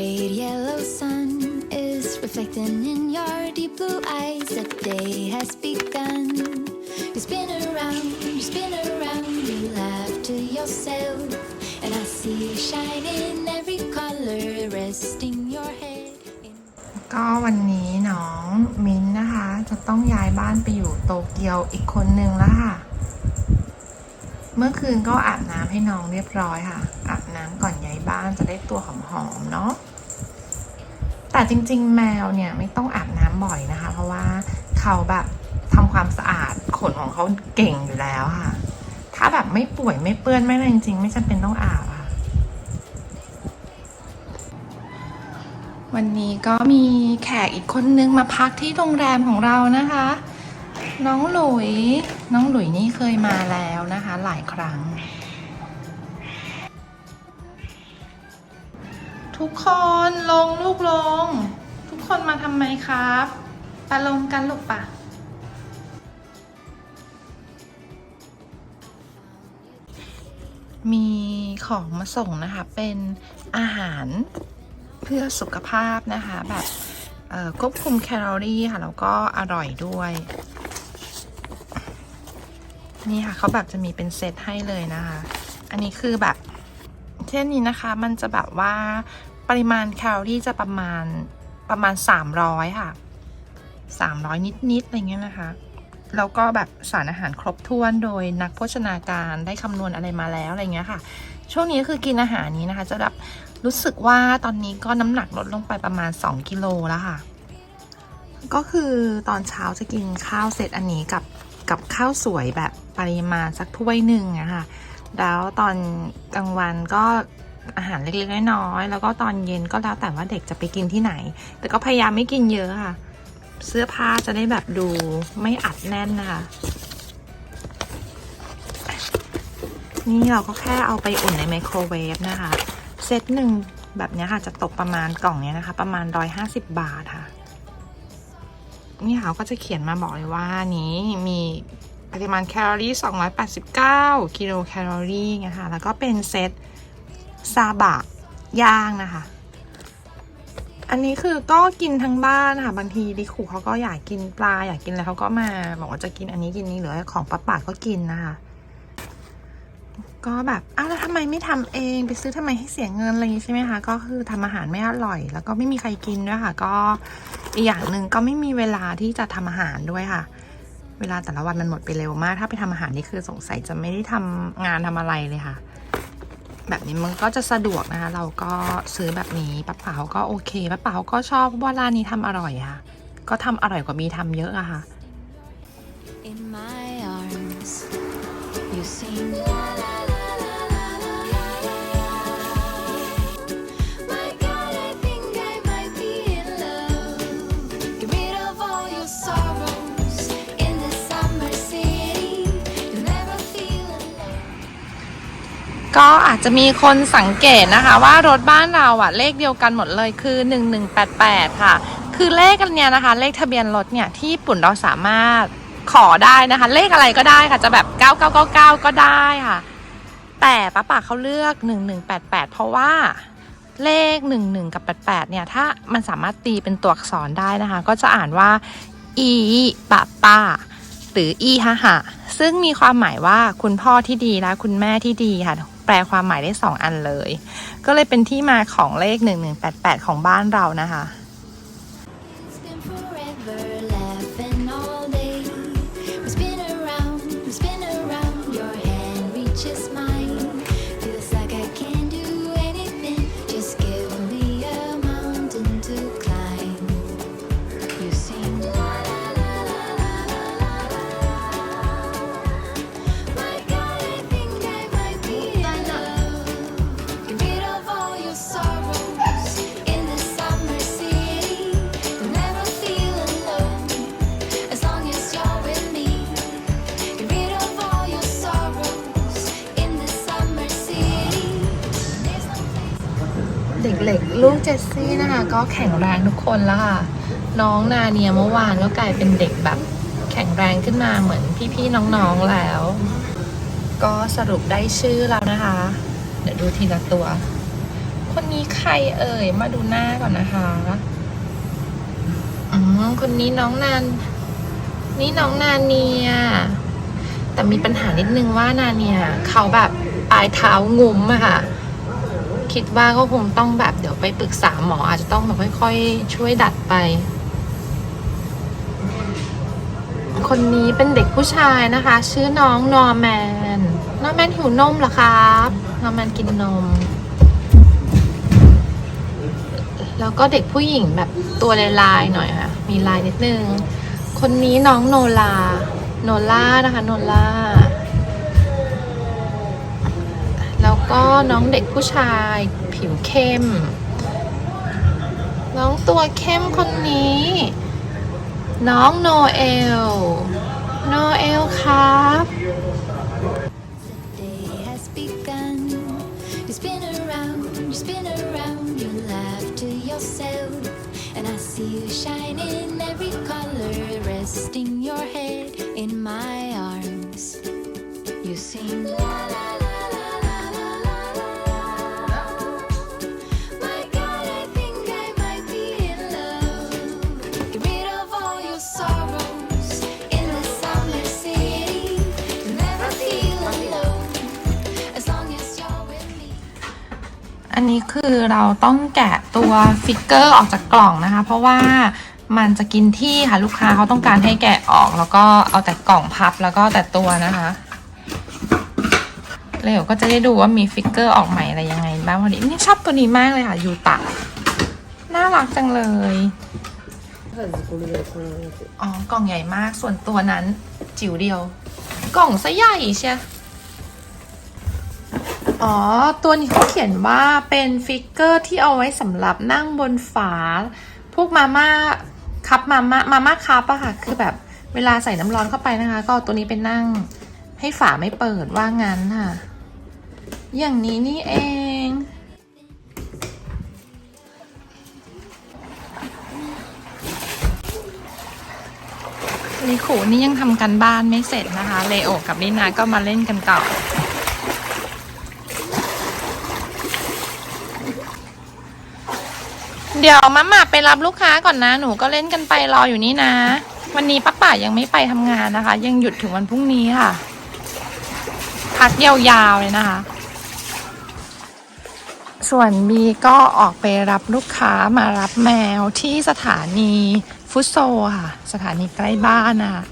great yellow sun is reflecting in your deep blue eyes. The day has begun. You spin around, you spin around, you laugh to yourself. And I see you shine in every color, resting your head. In ก็วันนี้น้องมิ้นท์นะคะ จะต้องย้ายบ้านไปอยู่โตเกียวอีกคนนึงแล้วค่ะ เมื่อคืนก็อาบน้ำให้น้องเรียบร้อยค่ะ อาบน้ำก่อนย้ายบ้านจะได้ตัวหอมๆเนาะแต่จริง ๆ แมวเนี่ยไม่ต้องอาบน้ำบ่อยนะคะ เพราะว่าเขาแบบทำความสะอาดขนของเขาเก่งอยู่แล้วค่ะ ถ้าแบบไม่ป่วยไม่เปื้อนไม่อะไรจริง ๆ ไม่จำเป็นต้องอาบค่ะ วันนี้ก็มีแขกอีกคนนึงมาพักที่โรงแรมของเรานะคะ น้องหลุย น้องหลุยนี่เคยมาแล้วนะคะ หลายครั้ง ทุกคนลงลูกลง ทุกคนมาทำไมครับไปลงกันลูกปะมีของมาส่งนะคะ เป็นอาหารเพื่อสุขภาพนะคะ แบบควบคุมแคลอรี่ค่ะ แล้วก็อร่อยด้วย นี่ค่ะเขาแบบจะมีเป็นเซตให้เลยนะคะ อันนี้คือแบบเช่นนี้นะคะ มันจะแบบว่าปริมาณแคลอรี่จะประมาณประมาณ 300 ค่ะ 300 นิด ๆ อะไรเงี้ยนะคะ แล้วก็แบบสารอาหารครบถ้วนโดยนักโภชนาการได้คำนวณอะไรมาแล้วอะไรเงี้ยค่ะ ช่วงนี้คือกินอาหารนี้นะคะ จะแบบรู้สึกว่าตอนนี้ก็น้ำหนักลดลงไปประมาณ 2 กิโลแล้วค่ะ ก็คือตอนเช้าจะกินข้าวเสร็จอันนี้กับกับข้าวสวยแบบ ปริมาณสักถ้วยหนึ่งอะค่ะ แล้วตอนกลางวันก็อาหารเล็กๆน้อยๆแล้วก็ตอนเย็นก็แล้วแต่ว่าเด็กจะไปกินที่ไหน แต่ก็พยายามไม่กินเยอะค่ะ เสื้อผ้าจะได้แบบดูไม่อัดแน่นนะคะ นี่เราก็แค่เอาไปอุ่นในไมโครเวฟนะคะ เซตหนึ่งแบบนี้ค่ะจะตกประมาณกล่องเนี้ยนะคะ ประมาณ150บาทค่ะนี่เขาก็จะเขียนมาบอกเลยว่านี้มี ปริมาณแคลอรี่ 289 กิโลแคลอรี่ไงค่ะแล้วก็เป็นเซตซาบะย่างนะคะ อันนี้คือก็กินทั้งบ้านค่ะบางทีดิคูเขาก็อยากกินปลาอยากกินอะไรเขาก็มาบอกว่าจะกินอันนี้กินนี้หรือของป้าป่าก็กินนะคะก็แบบอ้าวแล้วทำไมไม่ทำเองไปซื้อทำไมให้เสียเงินอะไรอย่างนี้ใช่ไหมคะ ก็คือทำอาหารไม่อร่อย แล้วก็ไม่มีใครกินด้วยค่ะ ก็อีกอย่างหนึ่งก็ไม่มีเวลาที่จะทำอาหารด้วยค่ะ เวลาแต่ละวันมันหมดไปเร็วมาก ถ้าไปทำอาหารนี่คือสงสัยจะไม่ได้ทำงานทำอะไรเลยค่ะ แบบนี้มันก็จะสะดวกนะคะ เราก็ซื้อแบบนี้ป้าเป๋าก็โอเคป้าเป๋าก็ชอบเพราะว่าร้านนี้ทำอร่อยค่ะ ก็ทำอร่อยกว่ามีทำเยอะอะค่ะ In my arms, you sing. My ก็อาจจะมีคนสังเกตนะคะว่ารถบ้านเราอะเลขเดียวกันหมดเลยคือ 1188 ค่ะ คือเลขกันเนี่ยนะคะ เลขทะเบียนรถเนี่ยที่ญี่ปุ่นเราสามารถขอได้นะคะ เลขอะไรก็ได้ค่ะ จะแบบ 9999 ก็ได้ค่ะ แต่ป้าป่าเขาเลือก 1188 เพราะว่าเลข 11 กับ 88 เนี่ย ถ้ามันสามารถตีเป็นตัวอักษรได้นะคะ ก็จะอ่านว่าอีปะป้าหรืออีฮะหะซึ่งมีความหมายว่าคุณพ่อที่ดีและคุณแม่ที่ดีค่ะ ลความหมายได้สองอันเลย ก็เลยเป็นที่มาของเลข 1188 ของบ้านเรานะคะ เจสซี่นะคะก็แข็งแรงทุกคนแล้วค่ะ น้องนาเนียเมื่อวานก็กลายเป็นเด็กแบบแข็งแรงขึ้นมาเหมือนพี่ๆน้องๆแล้ว ก็สรุปได้ชื่อแล้วนะคะ เดี๋ยวดูทีละตัว คนนี้ใครเอ่ย มาดูหน้าก่อนนะคะอืมคนนี้น้องนานนี่น้องนาเนีย แต่มีปัญหานิดนึงว่านาเนียเขาแบบปลายเท้างุ้มอะค่ะ คิดว่าก็คงต้องแบบเดี๋ยวไปปรึกษาหมออาจจะต้องแบบค่อยๆช่วยดัดไป คนนี้เป็นเด็กผู้ชายนะคะ ชื่อน้องนอร์แมนนอร์แมนหิวนมเหรอครับนอร์แมนกินนม แล้วก็เด็กผู้หญิงแบบตัวลายๆหน่อยค่ะ มีลายนิดนึง คนนี้น้องโนลา โนล่านะคะ โนล่า ก็น้องเด็กผู้ชายผิวเข้ม น้องตัวเข้มคนนี้ น้องโนเอล โนเอลครับ day has begun. You spin around, you spin around, you laugh to yourself. And I see you shine in every color, resting your head in my arms. You sing la la la la อันนี้คือเราต้องแกะตัวฟิกเกอร์ออกจากกล่องนะคะ เพราะว่ามันจะกินที่ค่ะลูกค้าเขาต้องการให้แกะออก แล้วก็เอาแต่กล่องพับแล้วก็แต่ตัวนะคะเดี๋ยวก็จะได้ดูว่ามีฟิกเกอร์ออกใหม่อะไรยังไงบ้างพอดีนี่ชอบตัวนี้มากเลยค่ะยูตะน่ารักจังเลยอ๋อกล่องใหญ่มากส่วนตัวนั้นจิ๋วเดียว กล่องซะใหญ่เชีย อ๋อ ตัวนี้เขาเขียนว่าเป็นฟิกเกอร์ที่เอาไว้สำหรับนั่งบนฝา พวกมาม่าคัพมาม่ามาม่าคัพอะค่ะ คือแบบเวลาใส่น้ำร้อนเข้าไปนะคะ ก็ตัวนี้ไปนั่งให้ฝาไม่เปิดว่างั้นค่ะ อย่างนี้นี่เองลีขูนี่ยังทำกันบ้านไม่เสร็จนะคะ เลโอกับลินาก็มาเล่นกันต่อ เดี๋ยวมาม่าไปรับลูกค้าก่อนนะ หนูก็เล่นกันไปรออยู่นี่นะ วันนี้ป้าป่ายังไม่ไปทำงานนะคะ ยังหยุดถึงวันพรุ่งนี้ค่ะ พักยาวๆเลยนะคะ ส่วนบีก็ออกไปรับลูกค้ามารับแมวที่สถานีฟุตโซค่ะ สถานีใกล้บ้านนะคะ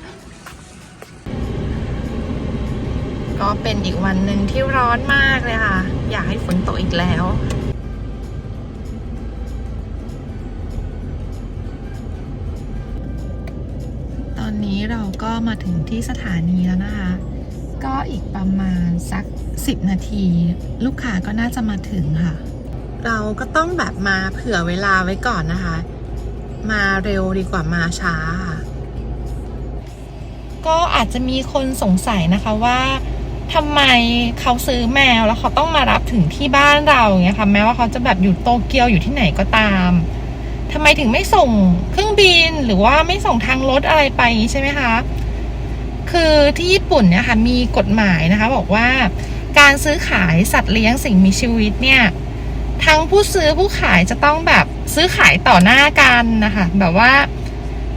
ก็เป็นอีกวันหนึ่งที่ร้อนมากเลยค่ะ อยากให้ฝนตกอีกแล้ว นี้เราก็มาถึงที่สถานีแล้วนะคะ ก็อีกประมาณสัก 10 นาที ลูกค้าก็น่าจะมาถึงค่ะ เราก็ต้องแบบมาเผื่อเวลาไว้ก่อนนะคะ มาเร็วดีกว่ามาช้า ก็อาจจะมีคนสงสัยนะคะว่าทำไมเขาซื้อแมวแล้วเขาต้องมารับถึงที่บ้านเราอย่างเงี้ยค่ะแม้ว่าเขาจะแบบอยู่โตเกียวอยู่ที่ไหนก็ตาม ทำไมถึงไม่ส่งเครื่องบินหรือว่าไม่ส่งทางรถอะไรไปใช่ไหมคะ คือที่ญี่ปุ่นเนี่ยค่ะมีกฎหมายนะคะ บอกว่าการซื้อขายสัตว์เลี้ยงสิ่งมีชีวิตเนี่ยทั้งผู้ซื้อผู้ขายจะต้องแบบซื้อขายต่อหน้ากันนะคะ แบบว่า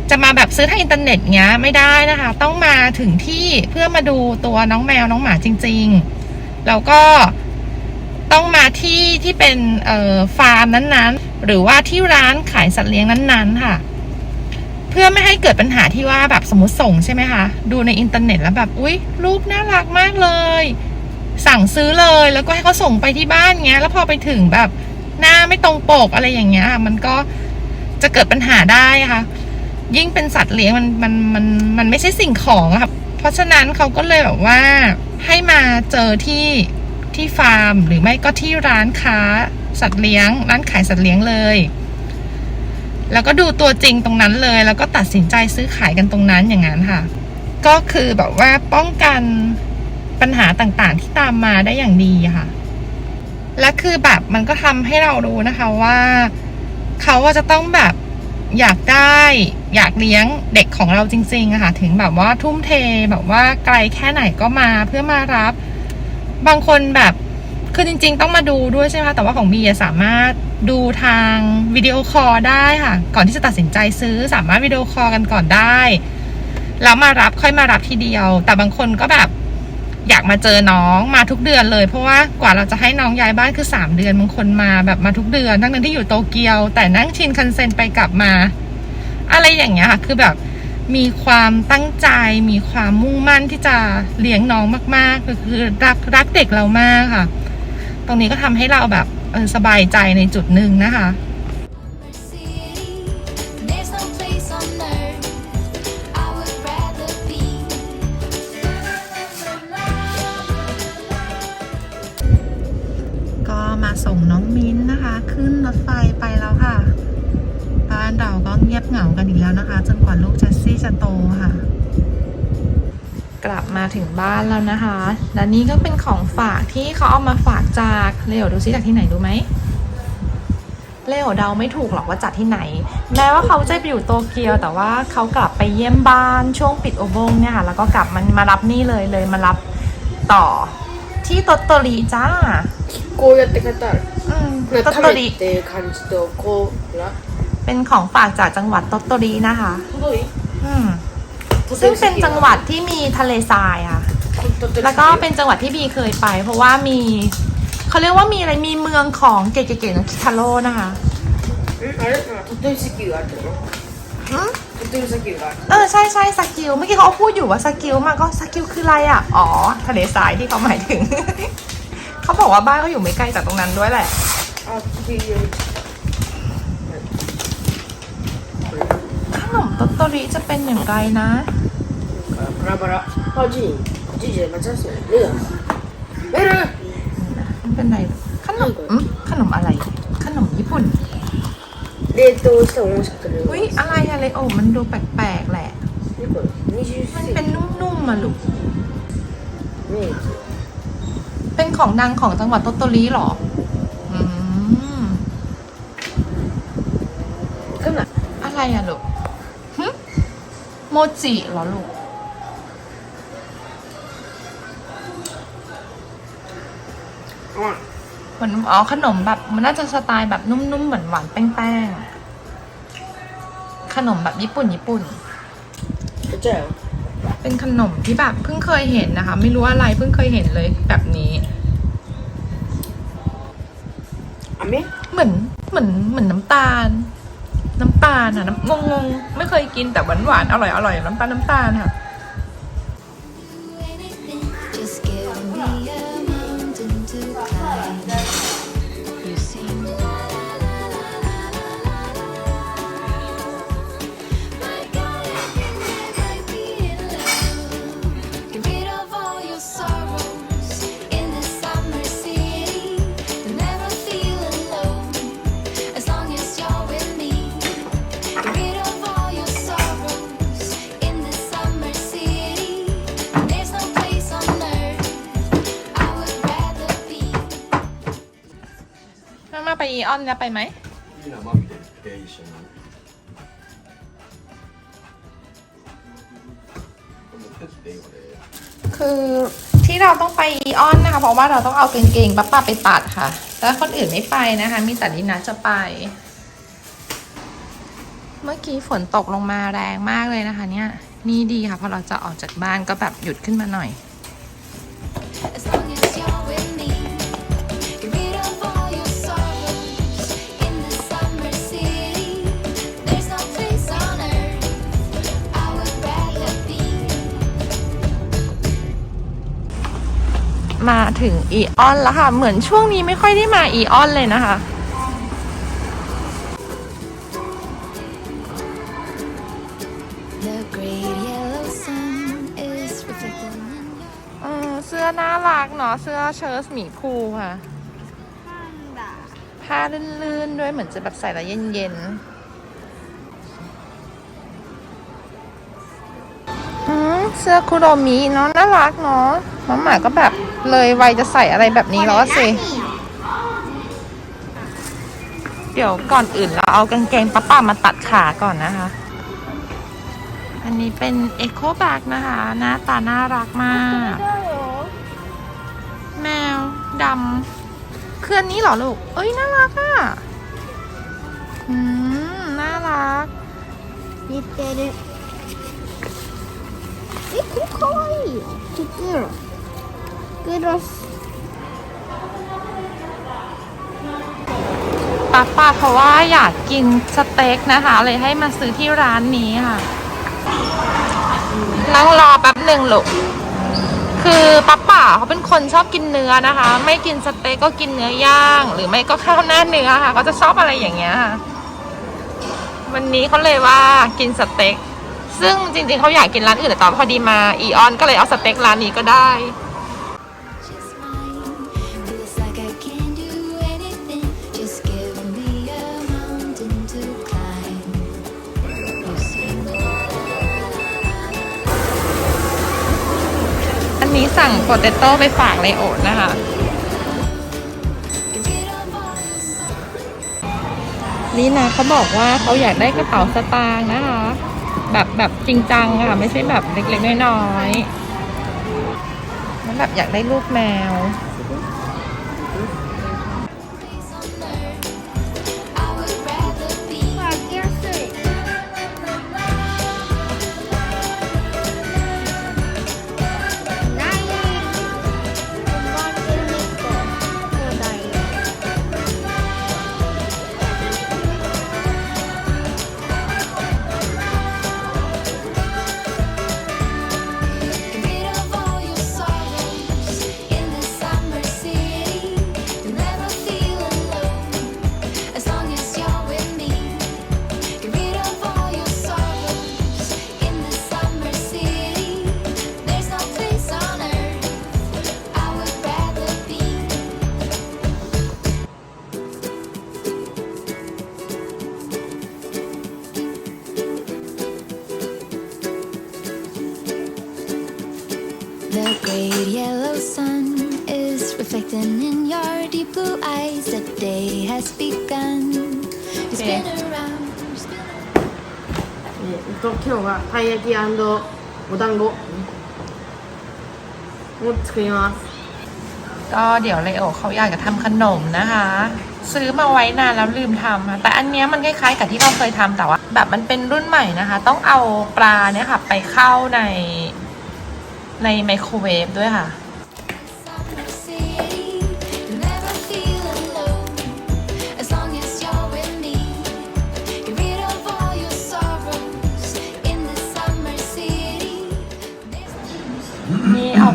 จะมาแบบซื้อทางอินเทอร์เน็ตเงี้ยไม่ได้นะคะ ต้องมาถึงที่เพื่อมาดูตัวน้องแมวน้องหมาจริง ๆ แล้วก็ ต้องมาที่ที่เป็นฟาร์มนั้นๆ หรือว่าที่ร้านขายสัตว์เลี้ยงนั้นๆ ค่ะ เพื่อไม่ให้เกิดปัญหาที่ว่าแบบสมมติส่งใช่ไหมคะ ดูในอินเทอร์เน็ตแล้วแบบอุ๊ย รูปน่ารักมากเลย สั่งซื้อเลยแล้วก็ให้เขาส่งไปที่บ้านเงี้ย แล้วพอไปถึงแบบหน้าไม่ตรงปกอะไรอย่างเงี้ย มันก็จะเกิดปัญหาได้ค่ะ ยิ่งเป็นสัตว์เลี้ยงมันมันมันมันไม่ใช่สิ่งของค่ะเพราะฉะนั้นเขาก็เลยแบบว่าให้มาเจอที่ ที่ฟาร์มหรือไม่ก็ที่ร้านค้าสัตว์เลี้ยง ร้านขายสัตว์เลี้ยงเลย แล้วก็ดูตัวจริงตรงนั้นเลย แล้วก็ตัดสินใจซื้อขายกันตรงนั้นอย่างนั้นค่ะ ก็คือแบบว่าป้องกันปัญหาต่างๆ ที่ตามมาได้อย่างดีค่ะ และคือแบบมันก็ทำให้เรารู้นะคะว่าเขาว่าจะต้องแบบอยากได้อยากเลี้ยงเด็กของเราจริงๆอะค่ะ ถึงแบบว่าทุ่มเทแบบว่าไกลแค่ไหนก็มาเพื่อมารับ บางคนแบบคือจริง ๆ ต้องมาดูด้วยใช่ไหมคะแต่ว่าของบีสามารถดูทางวิดีโอคอลได้ค่ะ ก่อนที่จะตัดสินใจซื้อสามารถวิดีโอคอลกันก่อนได้ แล้วมารับค่อยมารับทีเดียว แต่บางคนก็แบบอยากมาเจอน้องมาทุกเดือนเลย เพราะว่ากว่าเราจะให้น้องย้ายบ้านคือสามเดือนบางคนมาแบบมาทุกเดือน ทั้งนั้นที่อยู่โตเกียว แต่นั่งชินคันเซ็นไปกลับมา อะไรอย่างเงี้ยค่ะคือแบบ มีความตั้งใจ มีความมุ่งมั่นที่จะเลี้ยงน้องมากๆก็คือรักรักเด็กเรามากค่ะ ตรงนี้ก็ทำให้เราแบบเออสบายใจในจุดหนึ่งนะคะ city. There's no place on earth I would rather be. ก็มาส่งน้องมิ้นท์นะคะ ขึ้นรถไฟไปแล้วค่ะ บ้านเราก็เงียบเหงากันอีกแล้วนะคะ จนกว่าลูกเจ จะโตค่ะ กลับมาถึงบ้านแล้วนะคะ และนี่ก็เป็นของฝากที่เขาเอามาฝากจากเลโอดูซิจากที่ไหนดูไหมเลโอเดาไม่ถูกหรอกว่าจัดที่ไหน แม้ว่าเขาจะไปอยู่โตเกียว แต่ว่าเขากลับไปเยี่ยมบ้านช่วงปิดโอบงเนี่ยค่ะ แล้วก็กลับมันมารับนี่เลยเลยมารับต่อที่โตโตรีจ้าโกยตคาตาตโริเป็นของฝากจากจังหวัดโตโตรีนะคะโตโตริ ซึ่งเป็นจังหวัดที่มีทะเลทรายอะแล้วก็เป็นจังหวัดที่บีเคยไป เพราะว่ามีเขาเรียกว่ามีอะไรมีเมืองของเก๋ๆๆของคิทาโร่นะคะเออใช่ใช่สกิลเมื่อกี้เขาพูดอยู่ว่าสกิลมาก็สกิลคืออะไรอะ อ๋อ ทะเลทรายที่เขาหมายถึง เขาบอกว่าบ้านเขาอยู่ไม่ไกลจากตรงนั้นด้วยแหละ โตโตริจะเป็นอย่างไรนะบราบราพ่อจีจีเจมันจะสวยเรื่องไม่รู้เป็นอะไรขนมขนมอะไร ขนมญี่ปุ่นเรโตสงสกุลอุ้ยอะไรอะไรโอ้มันดูแปลกๆแหละมันเป็นนุ่มๆมาลูกเป็นของดังของจังหวัดโตโตริหรออะไรอะลูก โมจิเหรอลูกเหมือนอ๋อขนมแบบมันน่าจะสไตล์แบบนุ่มๆเหมือนหวานแป้งๆขนมแบบญี่ปุ่นญี่ปุ่น เจ๋อเป็นขนมที่แบบเพิ่งเคยเห็นนะคะ ไม่รู้อะไรเพิ่งเคยเห็นเลยแบบนี้ อันนี้เหมือนเหมือนเหมือนน้ำตาล น้ำตาลค่ะน้ำงงงๆ ไม่เคยกินแต่หวานหวานๆ อร่อยอร่อยน้ำตาลน้ำตาลค่ะ อีออนแะไปไหมคือที่เราต้องไปอีออนนะคะ เพราะว่าเราต้องเอาเก่งๆป้าป้าไปตัดค่ะ แล้วคนอื่นไม่ไปนะคะ มีแต่ลินะจะไป เมื่อกี้ฝนตกลงมาแรงมากเลยนะคะ เนี่ย นี่ดีค่ะพอเราจะออกจากบ้านก็แบบหยุดขึ้นมาหน่อย มาถึงอีออนแล้วค่ะ เหมือนช่วงนี้ไม่ค่อยได้มาอีออนเลยนะคะ The great yellow sun is reflecting in your เออเสื้อน่ารักเนาะเสื้อเชิ้ตหมีภูค่ะผ้าลื่นๆด้วยเหมือนจะแบบใส่แล้วเย็นๆอืมเสื้อคุโรมิเนาะน่ารักเนาะมาหมาก็แบบ เลยวัยจะใส่อะไรแบบนี้แล้วอะสิ เดี๋ยวก่อนอื่นเราเอากางเกงป้าป้ามาตัดขาก่อนนะคะ อันนี้เป็นเอ o โคแบกนะคะ หน้าตาน่ารักมาก แมวดำ คืออันนี้เหรอลูก เอ้ย น่ารักอ่ะ อืม น่ารัก 似てるえこれかわいいよちょっとグロ スป้าป้าเพราะว่าอยากกินสเต็กนะคะ เลยให้มาซื้อที่ร้านนี้ค่ะนั่งรอแป๊บหนึ่งลูกคือป้าป่าเขาเป็นคนชอบกินเนื้อนะคะ ไม่กินสเต็กก็กินเนื้อย่าง หรือไม่ก็ข้าวหน้าเนื้อค่ะเขาจะชอบอะไรอย่างเงี้ยวันนี้เขาเลยว่ากินสเต็กซึ่งจริงๆเขาอยากกินร้านอื่นแต่ตอนพอดีมาอีออนก็เลยเอาสเต็กร้านนี้ก็ได้ สั่งโปเตโต้ไปฝากเลโอนะคะ นี่นะเขาบอกว่าเขาอยากได้กระเป๋าสตางค์นะคะ แบบแบบจริงจังอะไม่ใช่แบบเล็กๆน้อยๆแล้วแบบอยากได้รูปแมว い焼きお団子を作ります ก็เดี๋ยวเลโอเขาอยากจะทำขนมนะคะ ซื้อมาไว้นานแล้วลืมทำค่ะแต่อันเนี้ยมันคล้ายๆกับที่เราเคยทำแต่ว่า แบบมันเป็นรุ่นใหม่นะคะ ต้องเอาปลาเนี่ยค่ะ ไปเข้าในในไมโครเวฟด้วยค่ะ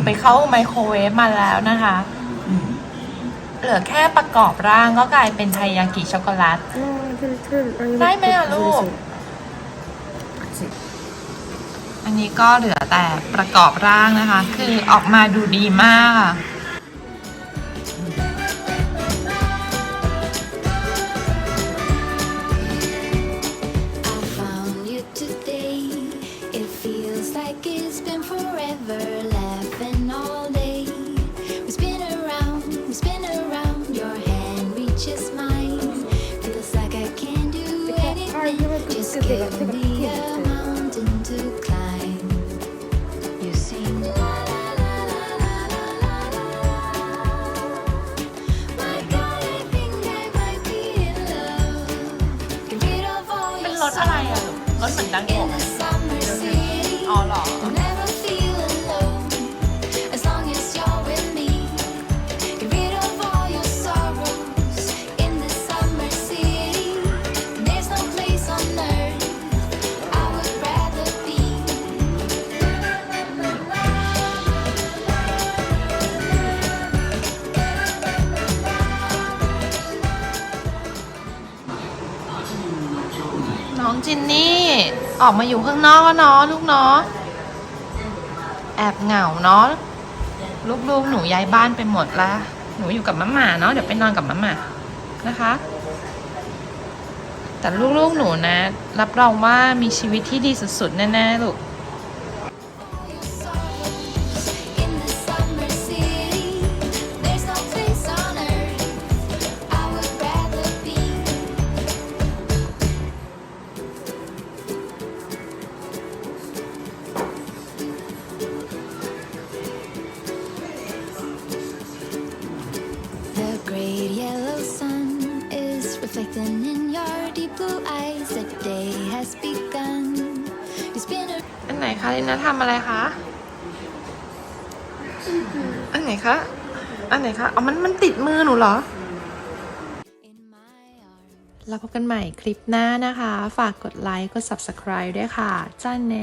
ไปเข้าไมโครเวฟมาแล้วนะคะ เหลือแค่ประกอบร่างก็กลายเป็นไทยากิช็อกโกแลต ได้ไหมอะลูก อันนี้ก็เหลือแต่ประกอบร่างนะคะ คือออกมาดูดีมาก รสอะไรอะลูกรสเหมือนดังโก in the summer city. อ๋อเหรอ ออกมาอยู่ข้างนอกเนาะลูกเนาะแอบเหงาเนาะลูกๆหนูย้ายบ้านไปหมดละหนูอยู่กับมะหมาเนาะเดี๋ยวไปนอนกับมะหมานะคะ แต่ลูกๆหนูนะ รับรองว่ามีชีวิตที่ดีสุดๆแน่ๆลูก has begun. You spin around. อันไหนคะลินาทำอะไรคะ อันไหนคะ อันไหนคะอ๋อมันมันติดมือหนูเหรอ in my arms. แล้วพบกันใหม่คลิปหน้านะคะ ฝากกดไลค์ กด subscribe ด้วยค่ะจ้าเน